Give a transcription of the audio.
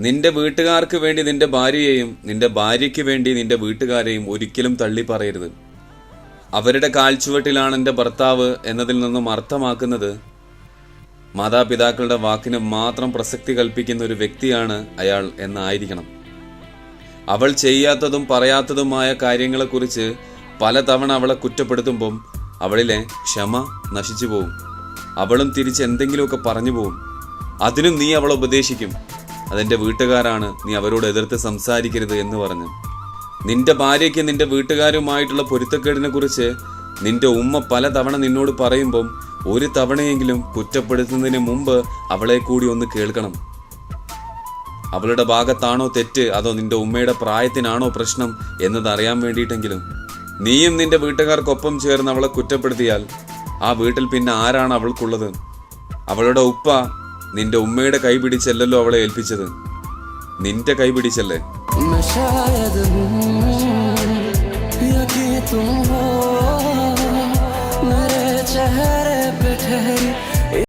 നിന്റെ വീട്ടുകാർക്ക് വേണ്ടി നിന്റെ ഭാര്യയെയും നിന്റെ ഭാര്യയ്ക്ക് വേണ്ടി നിന്റെ വീട്ടുകാരെയും ഒരിക്കലും തള്ളി പറയരുത്. അവരുടെ കാൽച്ചുവട്ടിലാണ് എന്റെ ഭർത്താവ് എന്നതിൽ നിന്നും അർത്ഥമാക്കുന്നത് മാതാപിതാക്കളുടെ വാക്കിന് മാത്രം പ്രസക്തി കൽപ്പിക്കുന്ന ഒരു വ്യക്തിയാണ് അയാൾ എന്നായിരിക്കണം. അവൾ ചെയ്യാത്തതും പറയാത്തതുമായ കാര്യങ്ങളെക്കുറിച്ച് പലതവണ അവളെ കുറ്റപ്പെടുത്തുമ്പം അവളിലെ ക്ഷമ നശിച്ചു പോവും. അവളും തിരിച്ച് എന്തെങ്കിലുമൊക്കെ പറഞ്ഞു പോവും. അതിനും നീ അവളെ ഉപദേശിക്കും. അതെന്റെ വീട്ടുകാരാണ്. നീ അവരോട് എതിർത്ത് സംസാരിക്കരുത് എന്ന് പറഞ്ഞു. നിന്റെ ഭാര്യയ്ക്ക് നിന്റെ വീട്ടുകാരുമായിട്ടുള്ള പൊരുത്തക്കേടിനെ കുറിച്ച് നിന്റെ ഉമ്മ പലതവണ നിന്നോട് പറയുമ്പം ഒരു തവണയെങ്കിലും കുറ്റപ്പെടുത്തുന്നതിന് മുമ്പ് അവളെ കൂടി ഒന്ന് കേൾക്കണം. അവളുടെ ഭാഗത്താണോ തെറ്റ്? അതോ നിന്റെ ഉമ്മയുടെ പ്രായത്തിനാണോ പ്രശ്നം എന്നത് അറിയാൻ വേണ്ടിയിട്ടെങ്കിലും. നീയും നിന്റെ വീട്ടുകാർക്കൊപ്പം ചേർന്ന് അവളെ കുറ്റപ്പെടുത്തിയാൽ ആ വീട്ടിൽ പിന്നെ ആരാണ് അവൾക്കുള്ളത്? അവളുടെ ഉപ്പ നിന്റെ ഉമ്മയുടെ കൈ പിടിച്ചല്ലോ അവളെ ഏൽപ്പിച്ചത് നിന്റെ കൈ പിടിച്ചല്ലേ തും ചഹര